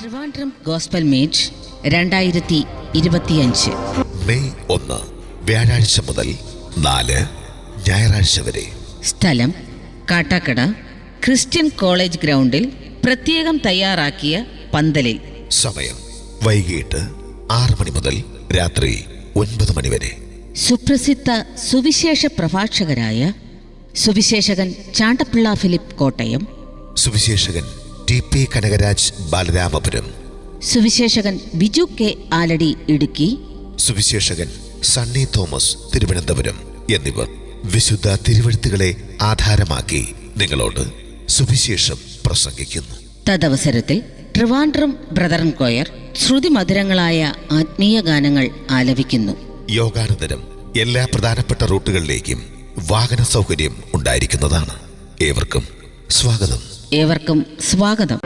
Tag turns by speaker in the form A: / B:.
A: Trivandrum gospel meet രണ്ടായിരത്തി ഇരുപത്തിയഞ്ച്.
B: May ഒന്ന് വ്യാഴാഴ്ച മുതൽ നാല് ഞായറാഴ്ച വരെ.
A: സ്ഥലം കാട്ടാക്കട ക്രിസ്ത്യൻ കോളേജ് ഗ്രൗണ്ടിൽ പ്രത്യേകം തയ്യാറാക്കിയ പന്തലിൽ.
B: സമയം വൈകിട്ട് ആറ് മണി മുതൽ രാത്രി ഒൻപത് മണി വരെ.
A: സുപ്രസിദ്ധ സുവിശേഷ പ്രഭാഷകരായ Suviseshakan Chandapilla Philip Kottayam
B: Suviseshakan T P Kanakaraj Balaramapuram.
A: Suviseshakan Biju K Aladi Idukki.
B: Suviseshakan Sunny Thomas Thiruvananthapuram എന്നിവർ വിശുദ്ധ തിരുവഴുത്തുകളെ ആധാരമാക്കി നിങ്ങളോട് സുവിശേഷം പ്രസംഗിക്കുന്നു.
A: തദവസരത്തിൽ ട്രിവാൻഡ്രം ബ്രദറൻ കോയർ ശ്രുതിമധുരങ്ങളായ ആത്മീയ ഗാനങ്ങൾ ആലപിക്കുന്നു.
B: യോഗാനന്തരം എല്ലാ പ്രധാനപ്പെട്ട റൂട്ടുകളിലേക്കും വാഹന സൗകര്യം ഉണ്ടായിരിക്കുന്നതാണ്. ഏവർക്കും സ്വാഗതം.
A: ഏവർക്കും സ്വാഗതം.